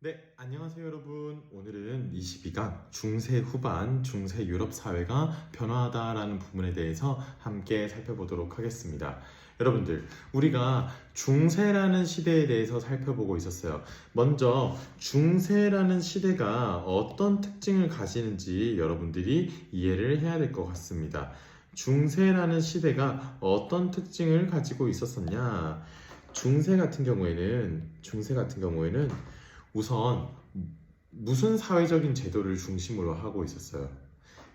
네, 안녕하세요 여러분. 오늘은 22강 중세 후반 중세 유럽 사회가 변화하다라는 부분에 대해서 함께 살펴보도록 하겠습니다. 여러분들, 우리가 중세라는 시대에 대해서 살펴보고 있었어요. 먼저 중세라는 시대가 어떤 특징을 가지는지 여러분들이 이해를 해야 될 것 같습니다. 중세라는 시대가 어떤 특징을 가지고 있었었냐? 중세 같은 경우에는 중세 같은 경우에는 우선 무슨 사회적인 제도를 중심으로 하고 있었어요?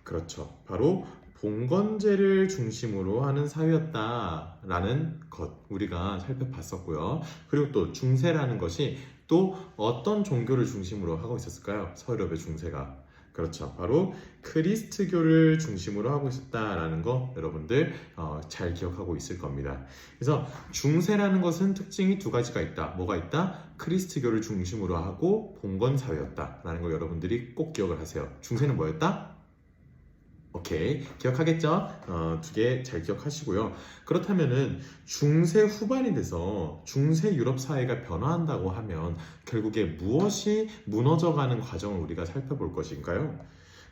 그렇죠. 바로 봉건제를 중심으로 하는 사회였다라는 것 우리가 살펴봤었고요. 그리고 또 중세라는 것이 또 어떤 종교를 중심으로 하고 있었을까요? 서유럽의 중세가 그렇죠. 바로 크리스트교를 중심으로 하고 있었다라는 거 여러분들 어, 잘 기억하고 있을 겁니다. 그래서 중세라는 것은 특징이 두 가지가 있다. 뭐가 있다? 크리스트교를 중심으로 하고 봉건 사회였다라는 거 여러분들이 꼭 기억을 하세요. 중세는 뭐였다? 오케이 기억하겠죠? 어, 두 개 잘 기억하시고요. 그렇다면은 중세 후반이 돼서 중세 유럽 사회가 변화한다고 하면 결국에 무엇이 무너져가는 과정을 우리가 살펴볼 것인가요?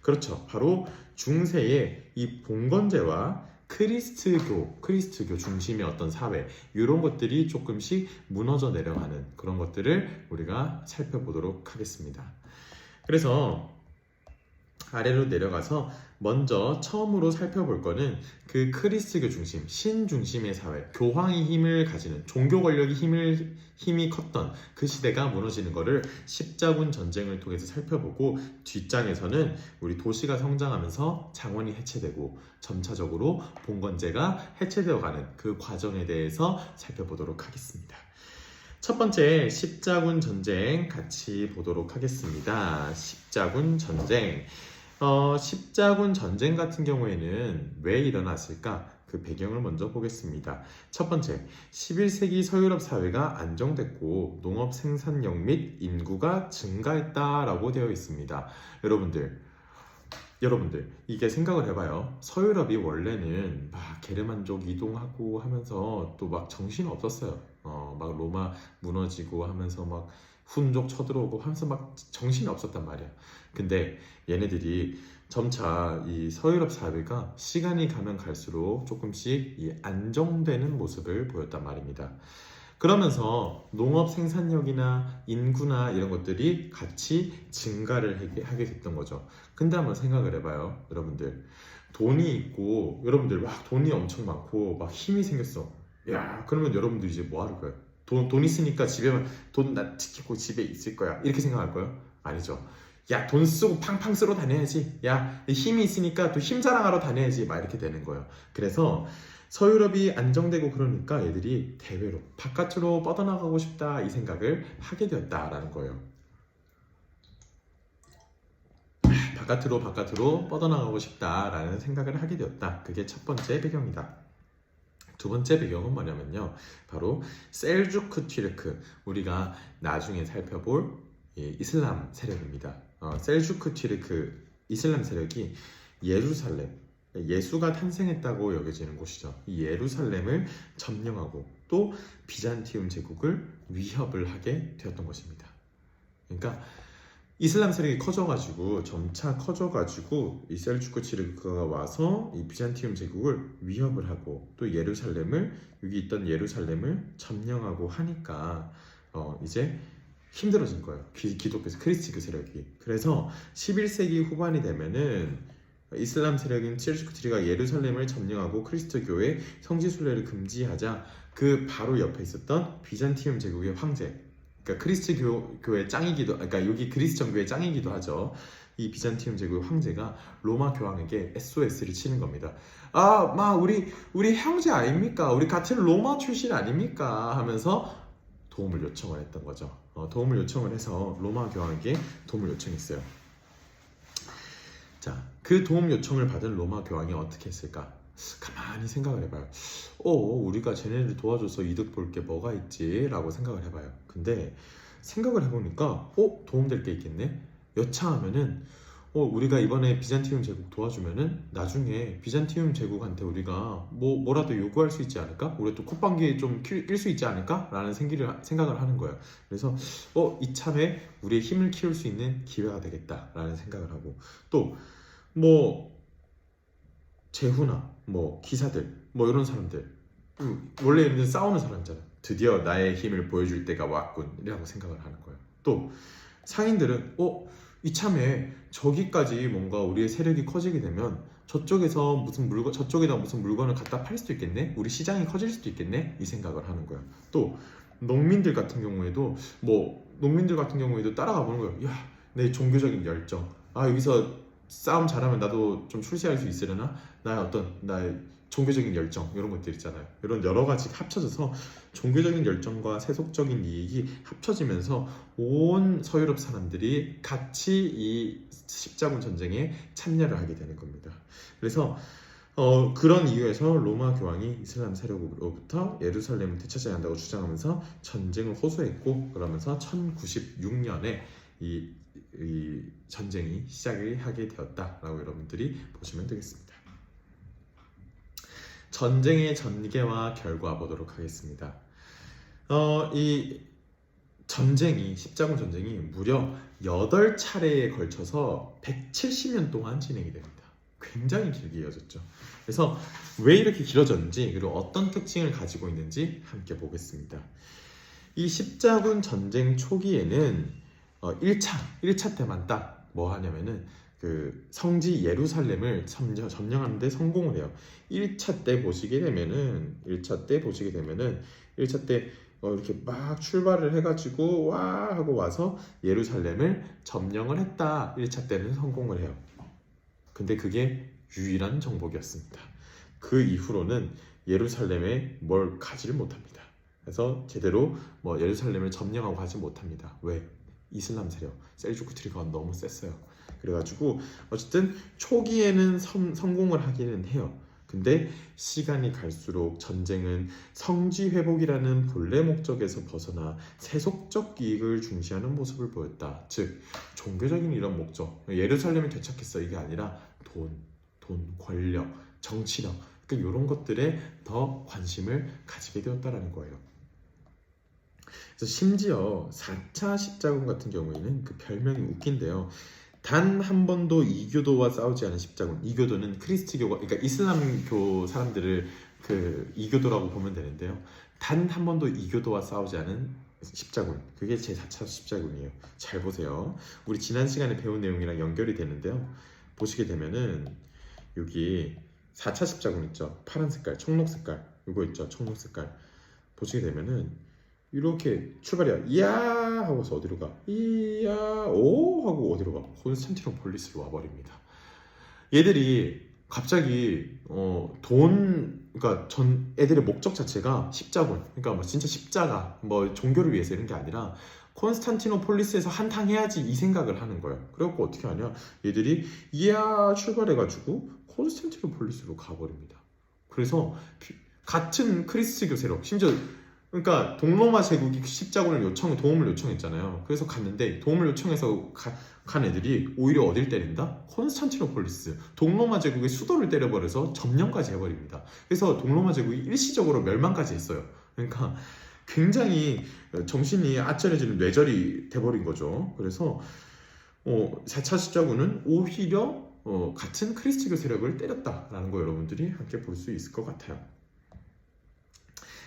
그렇죠. 바로 중세의 이 봉건제와 크리스트교, 크리스트교 중심의 어떤 사회 이런 것들이 조금씩 무너져 내려가는 그런 것들을 우리가 살펴보도록 하겠습니다. 그래서 아래로 내려가서 먼저 처음으로 살펴볼 거는 그 크리스트교 중심, 신 중심의 사회, 교황이 힘을 가지는 종교 권력이 힘을 힘이 컸던 그 시대가 무너지는 것을 십자군 전쟁을 통해서 살펴보고 뒷장에서는 우리 도시가 성장하면서 장원이 해체되고 점차적으로 봉건제가 해체되어 가는 그 과정에 대해서 살펴보도록 하겠습니다. 첫 번째 십자군 전쟁 같이 보도록 하겠습니다. 십자군 전쟁. 어, 십자군 전쟁 같은 경우에는 왜 일어났을까? 그 배경을 먼저 보겠습니다. 첫 번째, 11세기 서유럽 사회가 안정됐고 농업 생산력 및 인구가 증가했다라고 되어 있습니다. 여러분들, 여러분들 이게 생각을 해봐요. 서유럽이 원래는 막 게르만족 이동하고 하면서 또 막 정신 없었어요. 어, 막 로마 무너지고 하면서 막 훈족 쳐들어오고 하면서 막 정신이 없었단 말이야. 근데 얘네들이 점차 이 서유럽 사회가 시간이 가면 갈수록 조금씩 이 안정되는 모습을 보였단 말입니다. 그러면서 농업 생산력이나 인구나 이런 것들이 같이 증가를 하게- 됐던 거죠. 근데 한번 생각을 해봐요, 여러분들. 돈이 있고, 여러분들 막 돈이 엄청 많고, 막 힘이 생겼어. 야, 그러면 여러분들 이제 뭐할 거예요? 돈, 돈 있으니까 집에만, 돈나 지키고 집에 있을 거야. 이렇게 생각할 거예요? 아니죠. 야, 돈 쓰고 팡팡 쓰러 다녀야지. 야, 힘이 있으니까 또 힘 자랑하러 다녀야지. 막 이렇게 되는 거예요. 그래서 서유럽이 안정되고 그러니까 애들이 대외로, 바깥으로 뻗어나가고 싶다. 이 생각을 하게 되었다라는 거예요. 바깥으로 바깥으로 뻗어나가고 싶다라는 생각을 하게 되었다. 그게 첫 번째 배경이다. 두 번째 배경은 뭐냐면요. 바로 셀주크 튀르크 우리가 나중에 살펴볼 이 이슬람 세력입니다. 어, 셀주크 튀르크 이슬람 세력이 예루살렘 예수가 탄생했다고 여겨지는 곳이죠. 이 예루살렘을 점령하고 또 비잔티움 제국을 위협을 하게 되었던 것입니다. 그러니까 이슬람 세력이 커져가지고 점차 커져가지고 이 셀주크 치르크가 와서 이 비잔티움 제국을 위협을 하고 또 예루살렘을 여기 있던 예루살렘을 점령하고 하니까 어 이제 힘들어진 거예요. 기, 기독교 크리스티교 세력이. 그래서 11세기 후반이 되면은 이슬람 세력인 셀주크 치르가 예루살렘을 점령하고 크리스토교의 성지 순례를 금지하자 그 바로 옆에 있었던 비잔티움 제국의 황제 그러니까 그리스도 교, 교의 짱이기도 그러니까 여기 그리스 정교의 짱이기도 하죠. 이 비잔티움 제국 황제가 로마 교황에게 SOS를 치는 겁니다. 아, 마 우리 우리 형제 아닙니까? 우리 같은 로마 출신 아닙니까? 하면서 도움을 요청을 했던 거죠. 어, 도움을 요청을 해서 로마 교황에게 도움을 요청했어요. 자, 그 도움 요청을 받은 로마 교황이 어떻게 했을까? 가만히 생각을 해봐요. 어, 우리가 쟤네를 도와줘서 이득 볼 게 뭐가 있지? 라고 생각을 해봐요. 근데 생각을 해보니까, 어, 도움될 게 있겠네? 여차하면은, 어, 우리가 이번에 비잔티움 제국 도와주면은 나중에 비잔티움 제국한테 우리가 뭐 뭐라도 요구할 수 있지 않을까? 우리가 또 콧방귀에 좀 낄 수 있지 않을까?라는 생기를, 생각을 하는 거예요. 그래서 어 이참에 우리의 힘을 키울 수 있는 기회가 되겠다라는 생각을 하고 또 뭐 제후나 뭐 기사들 뭐 이런 사람들. 음, 원래 이런 싸우는 사람잖아. 드디어 나의 힘을 보여줄 때가 왔군 이라고 생각을 하는 거예요. 또 상인들은 어 이참에 저기까지 뭔가 우리의 세력이 커지게 되면 저쪽에서 무슨 물건 저쪽에다 무슨 물건을 갖다 팔 수도 있겠네? 우리 시장이 커질 수도 있겠네? 이 생각을 하는 거야. 또 농민들 같은 경우에도 뭐 농민들 같은 경우에도 따라가 보는 거야. 야내 종교적인 열정. 아 여기서 싸움 잘하면 나도 좀 출세할 수 있으려나 나의 어떤 나의 종교적인 열정 이런 것들 있잖아요 이런 여러 가지 합쳐져서 종교적인 열정과 세속적인 이익이 합쳐지면서 온 서유럽 사람들이 같이 이 십자군 전쟁에 참여를 하게 되는 겁니다. 그래서 어, 그런 이유에서 로마 교황이 이슬람 세력으로부터 예루살렘을 되찾아야 한다고 주장하면서 전쟁을 호소했고 그러면서 1096년에 이, 이 전쟁이 시작을 하게 되었다라고 여러분들이 보시면 되겠습니다. 전쟁의 전개와 결과 보도록 하겠습니다. 어, 이 전쟁이 십자군 전쟁이 무려 8차례에 걸쳐서 170년 동안 진행이 됩니다. 굉장히 길게 이어졌죠. 그래서 왜 이렇게 길어졌는지 그리고 어떤 특징을 가지고 있는지 함께 보겠습니다. 이 십자군 전쟁 초기에는 어, 1차 1차 때만 딱 뭐 하냐면은 그 성지 예루살렘을 점령, 점령하는데 성공을 해요. 1차 때 보시게 되면은 1차 때 보시게 되면은 1차 때 어, 이렇게 막 출발을 해가지고 와 하고 와서 예루살렘을 점령을 했다. 1차 때는 성공을 해요. 근데 그게 유일한 정복이었습니다. 그 이후로는 예루살렘에 뭘 가지를 못합니다. 그래서 제대로 뭐 예루살렘을 점령하고 가지 못합니다. 왜? 이슬람 세력 셀주크 트리가 너무 셌어요. 그래가지고 어쨌든 초기에는 성, 성공을 하기는 해요. 근데 시간이 갈수록 전쟁은 성지 회복이라는 본래 목적에서 벗어나 세속적 이익을 중시하는 모습을 보였다. 즉 종교적인 이런 목적, 예루살렘을 되찾겠어 이게 아니라 돈, 돈, 권력, 정치력, 그러니까 이런 것들에 더 관심을 가지게 되었다라는 거예요. 그래서 심지어 4차 십자군 같은 경우에는 그 별명이 웃긴데요. 단 한 번도 이교도와 싸우지 않은 십자군. 이교도는 크리스트교가 그러니까 이슬람교 사람들을 그 이교도라고 보면 되는데요. 단 한 번도 이교도와 싸우지 않은 십자군. 그게 제 4차 십자군이에요. 잘 보세요. 우리 지난 시간에 배운 내용이랑 연결이 되는데요. 보시게 되면은 여기 4차 십자군 있죠. 파란 색깔, 청록 색깔. 이거 있죠. 청록 색깔. 보시게 되면은 이렇게 출발이야. 이야 하고서 어디로 가? 이야 오 하고 어디로 가? 콘스탄티노폴리스로 와버립니다. 얘들이 갑자기 어, 돈 그러니까 전 애들의 목적 자체가 십자군 그러니까 뭐 진짜 십자가 뭐 종교를 위해서 이런 게 아니라 콘스탄티노폴리스에서 한탕 해야지 이 생각을 하는 거예요. 그래갖고 어떻게 하냐? 얘들이 이야 출발해가지고 콘스탄티노폴리스로 가버립니다. 그래서 같은 크리스트 교 세력 심지어 그러니까 동로마 제국이 십자군을 요청 도움을 요청했잖아요. 그래서 갔는데 도움을 요청해서 가, 간 애들이 오히려 어딜 때린다? 콘스탄티노폴리스 동로마 제국의 수도를 때려버려서 점령까지 해버립니다. 그래서 동로마 제국이 일시적으로 멸망까지 했어요. 그러니까 굉장히 정신이 아찔해지는 뇌절이 돼버린 거죠. 그래서 어, 4차 십자군은 오히려 어, 같은 크리스티교 세력을 때렸다라는 거 여러분들이 함께 볼 수 있을 것 같아요.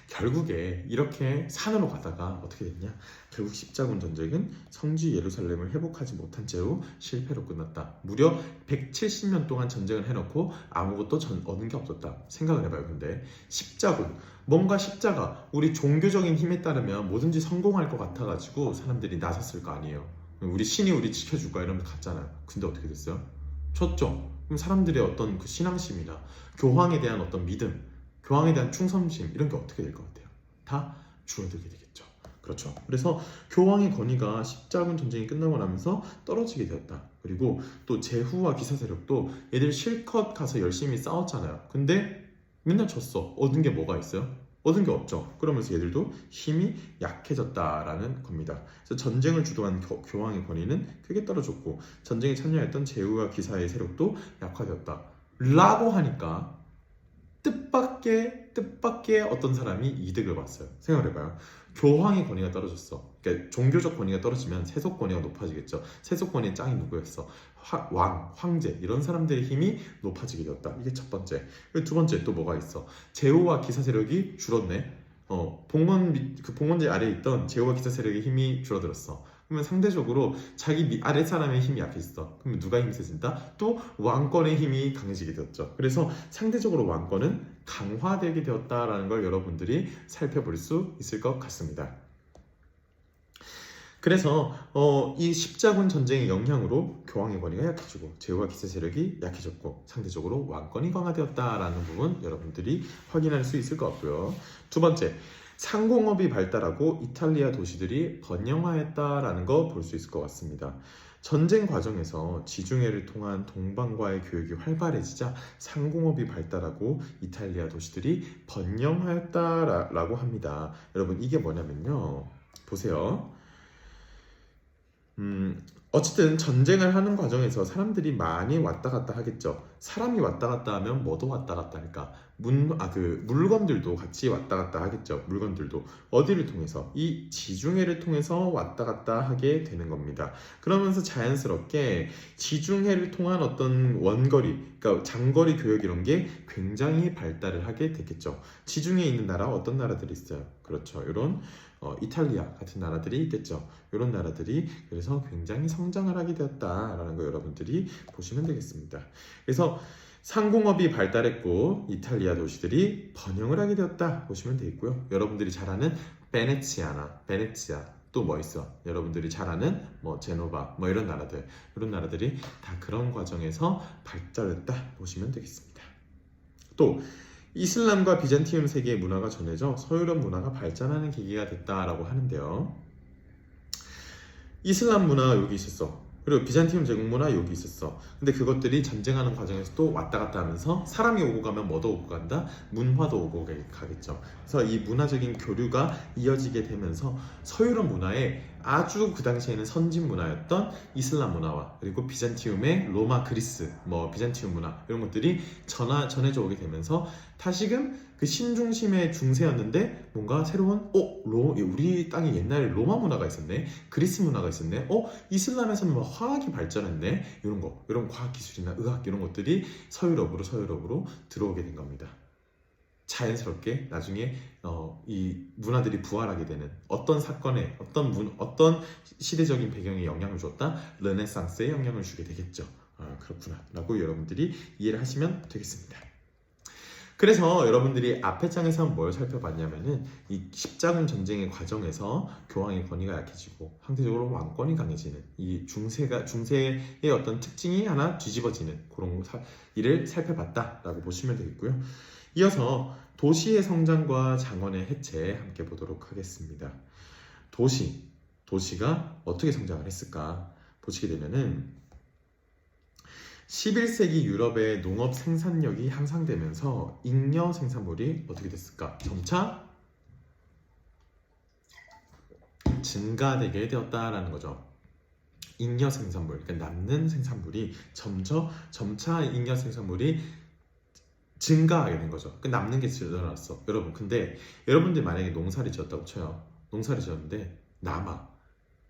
결국에 이렇게 산으로 가다가 어떻게 됐냐? 결국 십자군 전쟁은 성지 예루살렘을 회복하지 못한 채로 실패로 끝났다. 무려 170년 동안 전쟁을 해놓고 아무것도 전, 얻은 게 없었다. 생각을 해봐요. 근데 십자군 뭔가 십자가 우리 종교적인 힘에 따르면 뭐든지 성공할 것 같아가지고 사람들이 나섰을 거 아니에요. 우리 신이 우리 지켜줄까 이러면 갔잖아요. 근데 어떻게 됐어요? 쳤죠. 그럼 사람들의 어떤 그 신앙심이나 교황에 대한 어떤 믿음 교황에 대한 충성심 이런 게 어떻게 될 것 같아요? 다 줄어들게 되겠죠. 그렇죠. 그래서 교황의 권위가 십자군 전쟁이 끝나고 나면서 떨어지게 되었다. 그리고 또 제후와 기사 세력도 애들 실컷 가서 열심히 싸웠잖아요. 근데 맨날 졌어. 얻은 게 뭐가 있어요? 얻은 게 없죠. 그러면서 얘들도 힘이 약해졌다라는 겁니다. 그래서 전쟁을 주도한 교, 교황의 권위는 크게 떨어졌고 전쟁에 참여했던 제후와 기사의 세력도 약화되었다. 라고 하니까 뜻밖의 뜻밖의 어떤 사람이 이득을 봤어요. 생각해봐요. 교황의 권위가 떨어졌어. 그러니까 종교적 권위가 떨어지면 세속 권위가 높아지겠죠. 세속 권위의 짱이 누구였어? 화- 왕, 황제 이런 사람들의 힘이 높아지게 되었다. 이게 첫 번째. 두 번째 또 뭐가 있어? 제후와 기사 세력이 줄었네. 어, 봉건 밑- 그 봉건제 아래에 있던 제후와 기사 세력의 힘이 줄어들었어. 그러면 상대적으로 자기 미- 아래 사람의 힘이 약해졌어. 그러면 누가 힘이 세진다? 또 왕권의 힘이 강해지게 되었죠. 그래서 상대적으로 왕권은 강화되게 되었다라는 걸 여러분들이 살펴볼 수 있을 것 같습니다. 그래서 어, 이 십자군 전쟁의 영향으로 교황의 권위가 약해지고 제후와 기사 세력이 약해졌고 상대적으로 왕권이 강화되었다라는 부분 여러분들이 확인할 수 있을 것 같고요. 두 번째, 상공업이 발달하고 이탈리아 도시들이 번영하였다라는 거 볼 수 있을 것 같습니다. 전쟁 과정에서 지중해를 통한 동방과의 교역이 활발해지자 상공업이 발달하고 이탈리아 도시들이 번영하였다라고 합니다. 여러분 이게 뭐냐면요. 보세요. 음, 어쨌든 전쟁을 하는 과정에서 사람들이 많이 왔다 갔다 하겠죠. 사람이 왔다 갔다 하면 뭐도 왔다 갔다 할까? 문, 아, 그, 물건들도 같이 왔다 갔다 하겠죠. 물건들도. 어디를 통해서? 이 지중해를 통해서 왔다 갔다 하게 되는 겁니다. 그러면서 자연스럽게 지중해를 통한 어떤 원거리, 그러니까 장거리 교역 이런 게 굉장히 발달을 하게 됐겠죠. 지중해에 있는 나라, 어떤 나라들이 있어요? 그렇죠. 이런 어, 이탈리아 같은 나라들이 있겠죠. 이런 나라들이 그래서 굉장히 성장을 하게 되었다라는 거 여러분들이 보시면 되겠습니다. 그래서 상공업이 발달했고 이탈리아 도시들이 번영을 하게 되었다 보시면 되겠고요. 여러분들이 잘 아는 베네치아나 베네치아 또 뭐 있어? 여러분들이 잘 아는 뭐 제노바 뭐 이런 나라들 이런 나라들이 다 그런 과정에서 발달했다 보시면 되겠습니다. 또 이슬람과 비잔티움 세계의 문화가 전해져 서유럽 문화가 발전하는 계기가 됐다라고 하는데요. 이슬람 문화 여기 있었어. 그리고 비잔티움 제국 문화 여기 있었어. 근데 그것들이 전쟁하는 과정에서 또 왔다 갔다 하면서 사람이 오고 가면 뭐도 오고 간다? 문화도 오고 가겠죠. 그래서 이 문화적인 교류가 이어지게 되면서 서유럽 문화에 아주 그 당시에는 선진 문화였던 이슬람 문화와 그리고 비잔티움의 로마 그리스 뭐 비잔티움 문화 이런 것들이 전하, 전해져 오게 되면서 다시금 그 신중심의 중세였는데 뭔가 새로운 어? 로, 우리 땅에 옛날에 로마 문화가 있었네 그리스 문화가 있었네 어? 이슬람에서는 뭐 화학이 발전했네 이런 거 이런 과학 기술이나 의학 이런 것들이 서유럽으로 서유럽으로 들어오게 된 겁니다 자연스럽게 나중에 어, 이 문화들이 부활하게 되는 어떤 사건에 어떤 문, 어떤 시대적인 배경에 영향을 줬다 르네상스에 영향을 주게 되겠죠. 아, 그렇구나라고 여러분들이 이해를 하시면 되겠습니다. 그래서 여러분들이 앞에 장에서 뭘 살펴봤냐면은 이 십자군 전쟁의 과정에서 교황의 권위가 약해지고 상대적으로 왕권이 강해지는 이 중세가 중세의 어떤 특징이 하나 뒤집어지는 그런 사, 일을 살펴봤다라고 보시면 되겠고요. 이어서 도시의 성장과 장원의 해체 함께 보도록 하겠습니다. 도시, 도시가 어떻게 성장을 했을까 보시게 되면은 11세기 유럽의 농업 생산력이 향상되면서 잉여 생산물이 어떻게 됐을까? 점차 증가되게 되었다라는 거죠. 잉여 생산물, 그러니까 남는 생산물이 점차 점차 잉여 생산물이 증가하게 된 거죠. 그 남는 게 늘어났어. 여러분, 근데 여러분들 만약에 농사를 지었다고 쳐요. 농사를 지었는데 남아.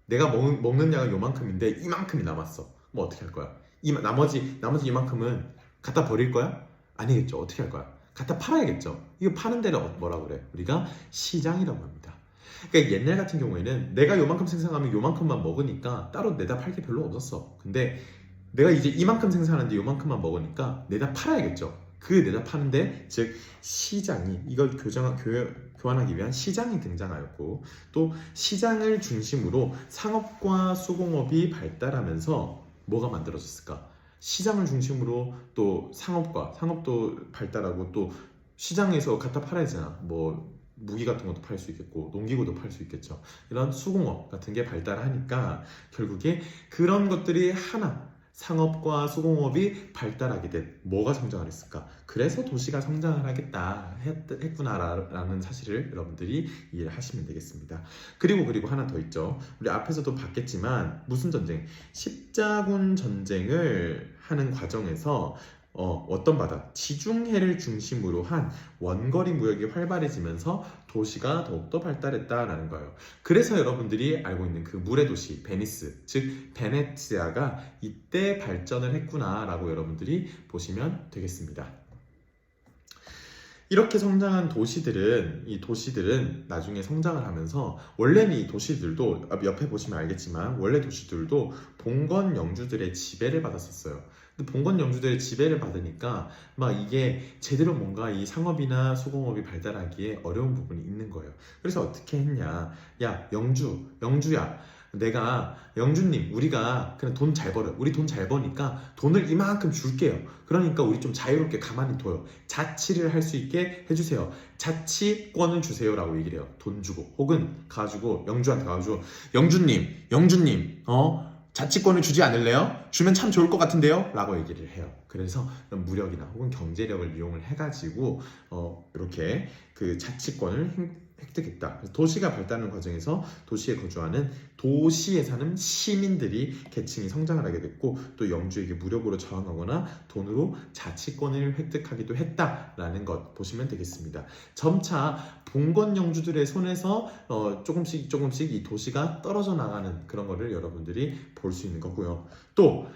내가 먹, 먹는 양은 요만큼인데 이만큼이 남았어. 뭐 어떻게 할 거야? 이 나머지 나머지 이만큼은 갖다 버릴 거야? 아니겠죠. 어떻게 할 거야? 갖다 팔아야겠죠. 이거 파는 데는 어, 뭐라 그래? 우리가 시장이라고 합니다. 그러니까 옛날 같은 경우에는 내가 요만큼 생산하면 요만큼만 먹으니까 따로 내다 팔 게 별로 없었어. 근데 내가 이제 이만큼 생산하는데 요만큼만 먹으니까 내다 팔아야겠죠. 그 파는데 즉 시장이 이걸 교정, 교, 교환하기 위한 시장이 등장하였고 또 시장을 중심으로 상업과 수공업이 발달하면서 뭐가 만들어졌을까? 시장을 중심으로 또 상업과 상업도 발달하고 또 시장에서 갖다 팔아야 되잖아. 뭐 무기 같은 것도 팔 수 있겠고 농기구도 팔 수 있겠죠. 이런 수공업 같은 게 발달하니까 결국에 그런 것들이 하나 상업과 수공업이 발달하게 된 뭐가 성장을 했을까? 그래서 도시가 성장을 하겠다 했, 했구나라는 사실을 여러분들이 이해를 하시면 되겠습니다. 그리고 그리고 하나 더 있죠. 우리 앞에서도 봤겠지만 무슨 전쟁? 십자군 전쟁을 하는 과정에서 어, 어떤 바다? 지중해를 중심으로 한 원거리 무역이 활발해지면서 도시가 더욱더 발달했다라는 거예요. 그래서 여러분들이 알고 있는 그 물의 도시 베니스, 즉 베네치아가 이때 발전을 했구나라고 여러분들이 보시면 되겠습니다. 이렇게 성장한 도시들은 이 도시들은 나중에 성장을 하면서 원래는 이 도시들도 옆에 보시면 알겠지만 원래 도시들도 봉건 영주들의 지배를 받았었어요. 봉건 영주들의 지배를 받으니까 막 이게 제대로 뭔가 이 상업이나 수공업이 발달하기에 어려운 부분이 있는 거예요. 그래서 어떻게 했냐? 야 영주, 영주야. 내가 영주님 우리가 그냥 돈 잘 벌어 우리 돈 잘 버니까 돈을 이만큼 줄게요 그러니까 우리 좀 자유롭게 가만히 둬요 자치를 할 수 있게 해주세요 자치권을 주세요 라고 얘기를 해요 돈 주고 혹은 가지고 영주한테 가지고 영주님 영주님 어 자치권을 주지 않을래요? 주면 참 좋을 것 같은데요? 라고 얘기를 해요. 그래서 무력이나 혹은 경제력을 이용을 해가지고 어, 이렇게 그 자치권을 획- 획득했다. 도시가 발달하는 과정에서 도시에 거주하는 도시에 사는 시민들이 계층이 성장을 하게 됐고 또 영주에게 무력으로 저항하거나 돈으로 자치권을 획득하기도 했다라는 것 보시면 되겠습니다. 점차 봉건 영주들의 손에서 어, 조금씩 조금씩 이 도시가 떨어져 나가는 그런 거를 여러분들이 볼 수 있는 거고요. 또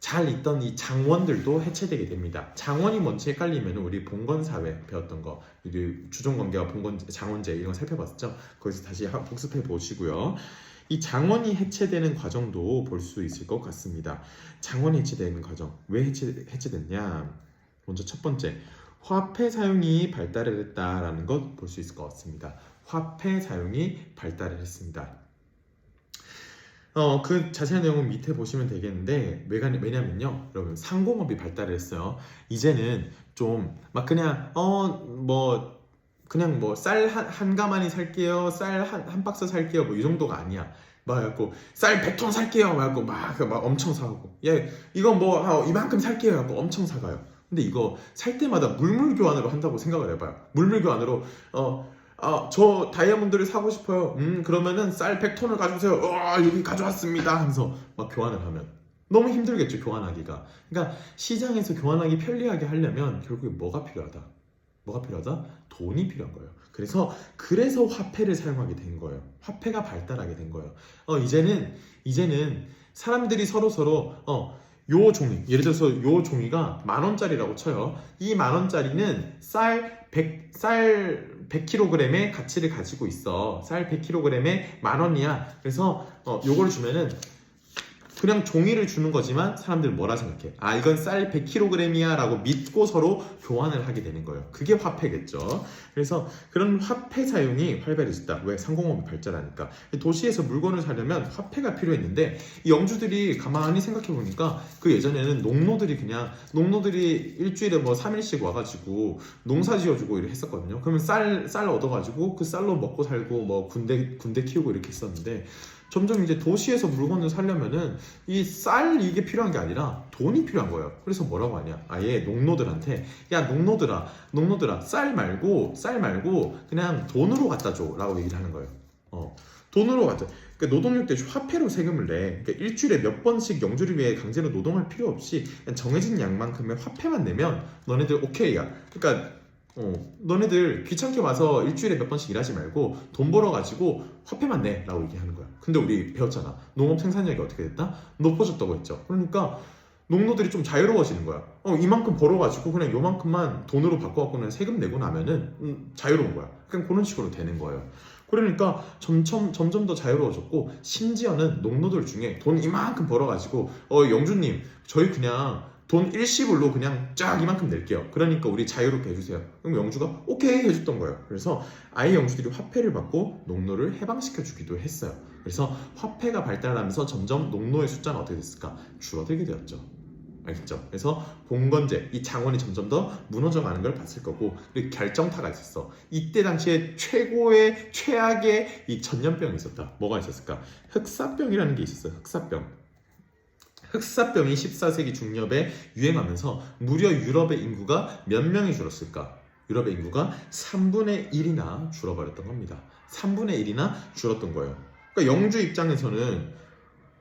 잘 있던 이 장원들도 해체되게 됩니다. 장원이 뭔지 헷갈리면 우리 봉건 사회 배웠던 거, 우리 주종 관계와 봉건 장원제 이런 거 살펴봤었죠. 거기서 다시 하- 복습해 보시고요. 이 장원이 해체되는 과정도 볼 수 있을 것 같습니다. 장원이 해체되는 과정 왜 해체, 해체됐냐? 먼저 첫 번째 화폐 사용이 발달을 했다라는 것 볼 수 있을 것 같습니다. 화폐 사용이 발달을 했습니다. 어, 그 자세한 내용은 밑에 보시면 되겠는데 왜냐면요. 여러분 상공업이 발달을 했어요. 이제는 좀 막 그냥 어 뭐 그냥 뭐 쌀 한 한 가마니 살게요. 쌀 한 한 박스 살게요. 뭐 이 정도가 아니야. 막 갖고 쌀 100톤 살게요. 막 갖고 막, 엄청 사고. 예 이건 뭐 아, 이만큼 살게요. 갖고 엄청 사가요. 근데 이거 살 때마다 물물 교환으로 한다고 생각을 해봐요. 물물 교환으로 어 아, 저 다이아몬드를 사고 싶어요. 음, 그러면은 쌀 100톤을 가져오세요. 와, 여기 가져왔습니다. 하면서 막 교환을 하면 너무 힘들겠죠, 교환하기가. 그러니까 시장에서 교환하기 편리하게 하려면 결국에 뭐가 필요하다? 뭐가 필요하다? 돈이 필요한 거예요. 그래서 그래서 화폐를 사용하게 된 거예요. 화폐가 발달하게 된 거예요. 어, 이제는 이제는 사람들이 서로 서로 어, 요 종이 예를 들어서 요 종이가 만 원짜리라고 쳐요. 이 만 원짜리는 쌀 100, 쌀 100kg의 가치를 가지고 있어. 쌀 100kg에 만 원이야. 그래서 어, 요거를 주면은 그냥 종이를 주는 거지만 사람들은 뭐라 생각해? 아 이건 쌀 100kg이야 라고 믿고 서로 교환을 하게 되는 거예요. 그게 화폐겠죠. 그래서 그런 화폐 사용이 활발해졌다. 왜? 상공업이 발전하니까. 도시에서 물건을 사려면 화폐가 필요했는데 이 영주들이 가만히 생각해 보니까 그 예전에는 농노들이 그냥 농노들이 일주일에 뭐 3일씩 와가지고 농사 지어주고 이렇게 했었거든요. 그러면 쌀, 쌀 얻어가지고 그 쌀로 먹고 살고 뭐 군대, 군대 키우고 이렇게 했었는데 점점 이제 도시에서 물건을 사려면은 이 쌀 이게 필요한 게 아니라 돈이 필요한 거예요. 그래서 뭐라고 하냐? 아예 농노들한테 야 농노들아, 농노들아 쌀 말고 쌀 말고 그냥 돈으로 갖다 줘라고 얘기를 하는 거예요. 어, 돈으로 갖다. 그러니까 노동력 대신 화폐로 세금을 내. 그러니까 일주일에 몇 번씩 영주를 위해 강제로 노동할 필요 없이 정해진 양만큼의 화폐만 내면 너네들 오케이야. 그러니까 어, 너네들 귀찮게 와서 일주일에 몇 번씩 일하지 말고 돈 벌어가지고 화폐만 내라고 얘기하는 거야. 근데 우리 배웠잖아. 농업 생산력이 어떻게 됐다? 높아졌다고 했죠. 그러니까 농노들이 좀 자유로워지는 거야. 어, 이만큼 벌어가지고 그냥 요만큼만 돈으로 바꿔갖고 그냥 세금 내고 나면은 음, 자유로운 거야. 그냥 그런 식으로 되는 거예요. 그러니까 점점 점점 더 자유로워졌고 심지어는 농노들 중에 돈 이만큼 벌어가지고 어 영주님 저희 그냥 돈 일시불로 그냥 쫙 이만큼 낼게요. 그러니까 우리 자유롭게 해주세요. 그럼 영주가 오케이 해줬던 거예요. 그래서 아예 영주들이 화폐를 받고 농노를 해방시켜 주기도 했어요. 그래서 화폐가 발달하면서 점점 농노의 숫자는 어떻게 됐을까? 줄어들게 되었죠. 알겠죠? 그래서 봉건제, 이 장원이 점점 더 무너져 가는 걸 봤을 거고 그리고 결정타가 있었어. 이때 당시에 최고의 최악의 이 전염병이 있었다. 뭐가 있었을까? 흑사병이라는 게 있었어요. 흑사병. 흑사병이 14세기 중엽에 유행하면서 무려 유럽의 인구가 몇 명이 줄었을까? 유럽의 인구가 3분의 1이나 줄어버렸던 겁니다. 3분의 1이나 줄었던 거예요. 그러니까 영주 입장에서는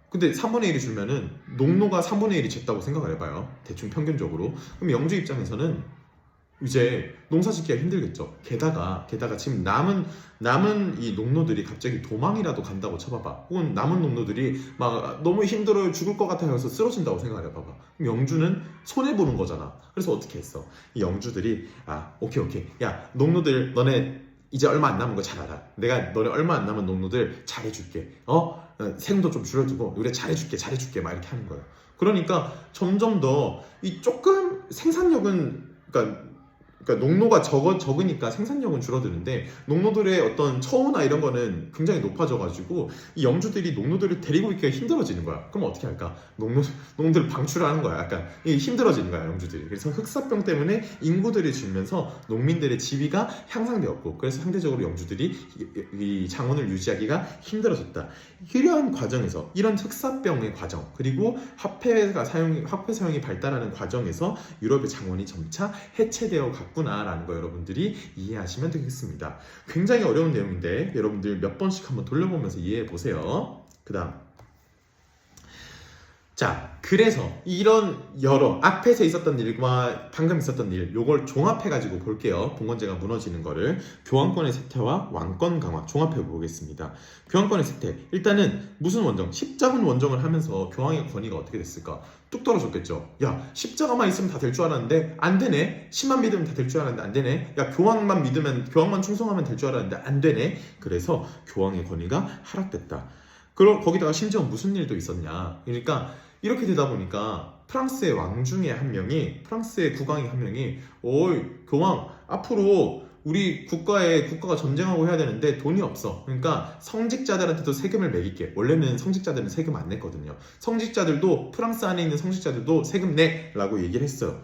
근데 3분의 1이 줄면은 농노가 3분의 1이 적다고 생각을 해봐요. 대충 평균적으로. 그럼 영주 입장에서는 이제 농사 짓기가 힘들겠죠. 게다가 게다가 지금 남은 남은 이 농노들이 갑자기 도망이라도 간다고 쳐봐봐. 혹은 남은 농노들이 막 너무 힘들어요 죽을 것 같아요 해서 쓰러진다고 생각을 해봐봐. 그럼 영주는 손해 보는 거잖아. 그래서 어떻게 했어? 이 영주들이 아 오케이 오케이 야 농노들 너네 이제 얼마 안 남은 거 잘 알아. 내가 너네 얼마 안 남은 농노들 잘해줄게. 어? 어, 세금도 좀 줄여두고 우리 잘해줄게 잘해줄게 막 이렇게 하는 거예요. 그러니까 점점 더 이 조금 생산력은 그러니까 그러니까 농노가 적어 적으니까 생산력은 줄어드는데 농노들의 어떤 처우나 이런 거는 굉장히 높아져가지고 이 영주들이 농노들을 데리고 있기가 힘들어지는 거야. 그럼 어떻게 할까? 농노 농들 방출하는 거야. 약간 힘들어지는 거야 영주들이. 그래서 흑사병 때문에 인구들이 줄면서 농민들의 지위가 향상되었고 그래서 상대적으로 영주들이 이, 이 장원을 유지하기가 힘들어졌다. 이러한 과정에서 이런 흑사병의 과정 그리고 화폐가 사용 화폐 사용이 발달하는 과정에서 유럽의 장원이 점차 해체되어 갔 구나라는 거 여러분들이 이해하시면 되겠습니다. 굉장히 어려운 내용인데 여러분들 몇 번씩 한번 돌려보면서 이해해 보세요. 그 다음 자, 그래서 이런 여러 앞에서 있었던 일과 방금 있었던 일, 요걸 종합해가지고 볼게요. 봉건제가 무너지는 거를 교황권의 쇠퇴와 왕권 강화 종합해 보겠습니다. 교황권의 쇠퇴, 일단은 무슨 원정? 십자군 원정을 하면서 교황의 권위가 어떻게 됐을까? 뚝 떨어졌겠죠. 야, 십자가만 있으면 다 될 줄 알았는데 안 되네. 신만 믿으면 다 될 줄 알았는데 안 되네. 야, 교황만 믿으면 교황만 충성하면 될 줄 알았는데 안 되네. 그래서 교황의 권위가 하락됐다. 그럼 거기다가 심지어 무슨 일도 있었냐? 그러니까 이렇게 되다 보니까 프랑스의 왕 중에 한 명이 프랑스의 국왕이 한 명이 어이 교황 앞으로 우리 국가에 국가가 전쟁하고 해야 되는데 돈이 없어. 그러니까 성직자들한테도 세금을 매길게. 원래는 성직자들은 세금 안 냈거든요. 성직자들도 프랑스 안에 있는 성직자들도 세금 내라고 얘기를 했어요.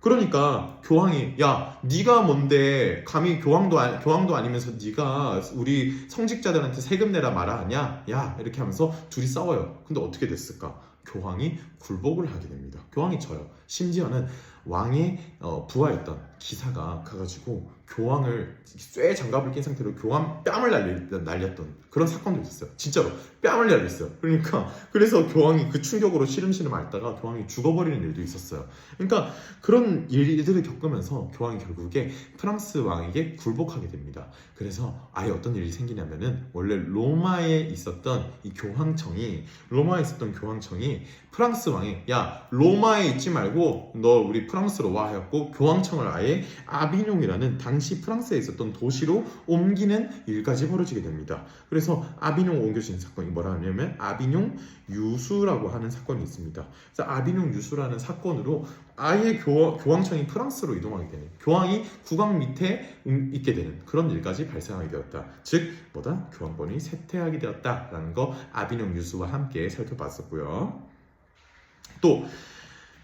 그러니까 교황이 야 네가 뭔데 감히 교황도 아, 교황도 아니면서 네가 우리 성직자들한테 세금 내라 말아 하냐 야 이렇게 하면서 둘이 싸워요 근데 어떻게 됐을까 교황이 굴복을 하게 됩니다. 교황이 져요. 심지어는 왕의 어, 부하였던 기사가 가가지고 교황을 쇠 장갑을 낀 상태로 교황 뺨을 날리, 날렸던 그런 사건도 있었어요. 진짜로. 뺨을 날렸어요. 그러니까 그래서 교황이 그 충격으로 시름시름 앓다가 교황이 죽어버리는 일도 있었어요. 그러니까 그런 일들을 겪으면서 교황이 결국에 프랑스 왕에게 굴복하게 됩니다. 그래서 아예 어떤 일이 생기냐면은 원래 로마에 있었던 이 교황청이 로마에 있었던 교황청이 프랑스 왕이 야 로마에 있지 말고 너 우리 프랑스로 와 해갖고 교황청을 아예 아비뇽이라는 당시 프랑스에 있었던 도시로 옮기는 일까지 벌어지게 됩니다. 그래서 아비뇽 옮겨진 사건이 뭐라 하냐면 아비뇽 유수라고 하는 사건이 있습니다. 그래서 아비뇽 유수라는 사건으로 아예 교, 교황청이 프랑스로 이동하게 되는 교황이 국왕 밑에 음, 있게 되는 그런 일까지 발생하게 되었다. 즉 뭐다 교황권이 쇠퇴하게 되었다라는 거 아비뇽 유수와 함께 살펴봤었고요. 또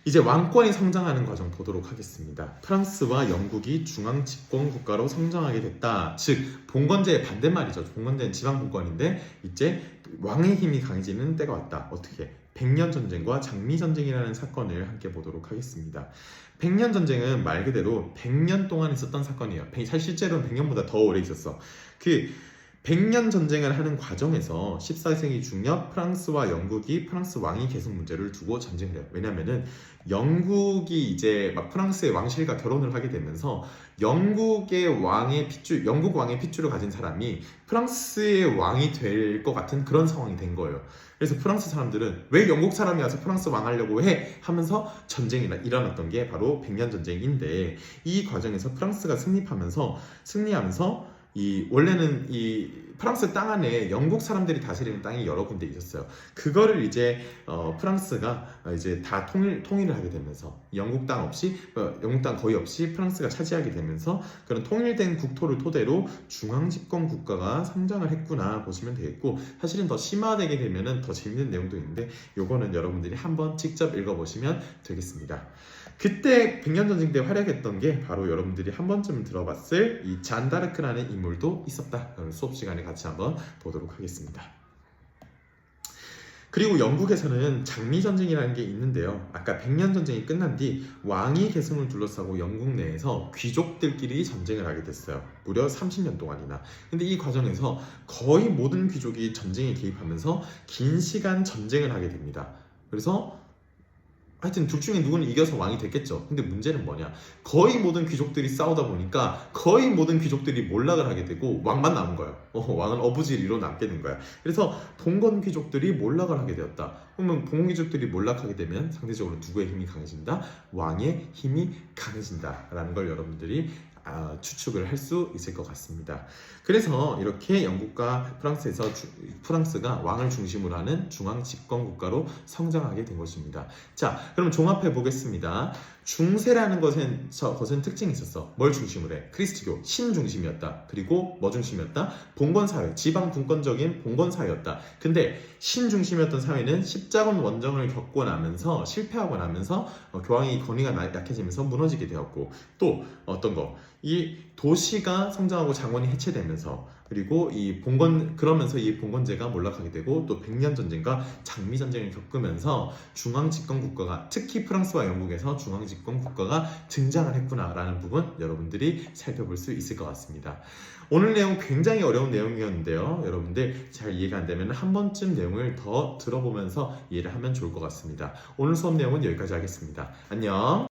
이제 왕권이 성장하는 과정 보도록 하겠습니다. 프랑스와 영국이 중앙 집권 국가로 성장하게 됐다. 즉 봉건제의 반대말이죠. 봉건제는 지방 봉건인데 이제 왕의 힘이 강해지는 때가 왔다. 어떻게? 백년 전쟁과 장미 전쟁이라는 사건을 함께 보도록 하겠습니다. 백년 전쟁은 말 그대로 100년 동안 있었던 사건이에요. 사실 실제로는 100년보다 더 오래 있었어. 그 100년 전쟁을 하는 과정에서 14세기 중엽 프랑스와 영국이 프랑스 왕위 계승 문제를 두고 전쟁을 해요. 왜냐면은 영국이 이제 막 프랑스의 왕실과 결혼을 하게 되면서 영국의 왕의 핏줄, 영국 왕의 핏줄을 가진 사람이 프랑스의 왕이 될 것 같은 그런 상황이 된 거예요. 그래서 프랑스 사람들은 왜 영국 사람이 와서 프랑스 왕 하려고 해? 하면서 전쟁이 일어났던 게 바로 100년 전쟁인데 이 과정에서 프랑스가 승리하면서 승리하면서 이 원래는 이 프랑스 땅 안에 영국 사람들이 다스리는 땅이 여러 군데 있었어요. 그거를 이제 어, 프랑스가 이제 다 통일 통일을 하게 되면서 영국 땅 없이 어, 영국 땅 거의 없이 프랑스가 차지하게 되면서 그런 통일된 국토를 토대로 중앙 집권 국가가 성장을 했구나 보시면 되겠고 사실은 더 심화되게 되면은 더 재밌는 내용도 있는데 요거는 여러분들이 한번 직접 읽어보시면 되겠습니다. 그때 백년 전쟁 때 활약했던 게 바로 여러분들이 한 번쯤 들어봤을 이 잔다르크라는 인물도 있었다. 수업 시간에 같이 한번 보도록 하겠습니다. 그리고 영국에서는 장미 전쟁이라는 게 있는데요. 아까 백년 전쟁이 끝난 뒤 왕위 계승을 둘러싸고 영국 내에서 귀족들끼리 전쟁을 하게 됐어요. 무려 30년 동안이나. 근데 이 과정에서 거의 모든 귀족이 전쟁에 개입하면서 긴 시간 전쟁을 하게 됩니다. 그래서 하여튼 둘 중에 누구는 이겨서 왕이 됐겠죠. 근데 문제는 뭐냐? 거의 모든 귀족들이 싸우다 보니까 거의 모든 귀족들이 몰락을 하게 되고 왕만 남은 거예요. 어, 왕은 어부지리로 남게 된 거야. 그래서 봉건 귀족들이 몰락을 하게 되었다. 그러면 봉건 귀족들이 몰락하게 되면 상대적으로 누구의 힘이 강해진다? 왕의 힘이 강해진다라는 걸 여러분들이 아, 추측을 할 수 있을 것 같습니다. 그래서 이렇게 영국과 프랑스에서 주- 프랑스가 왕을 중심으로 하는 중앙 집권 국가로 성장하게 된 것입니다. 자, 그럼 종합해 보겠습니다. 중세라는 것은 저 것은 특징이 있었어. 뭘 중심으로 해? 크리스트교 신 중심이었다. 그리고 뭐 중심이었다? 봉건 사회, 지방 분권적인 봉건 사회였다. 근데 신 중심이었던 사회는 십자군 원정을 겪고 나면서 실패하고 나면서 어, 교황의 권위가 나- 약해지면서 무너지게 되었고 또 어떤 거? 이 도시가 성장하고 장원이 해체되면서 그리고 이 봉건 그러면서 이 봉건제가 몰락하게 되고 또 백년 전쟁과 장미 전쟁을 겪으면서 중앙 집권 국가가 특히 프랑스와 영국에서 중앙 집권 국가가 등장을 했구나라는 부분 여러분들이 살펴볼 수 있을 것 같습니다. 오늘 내용 굉장히 어려운 내용이었는데요. 여러분들 잘 이해가 안 되면 한 번쯤 내용을 더 들어보면서 이해를 하면 좋을 것 같습니다. 오늘 수업 내용은 여기까지 하겠습니다. 안녕.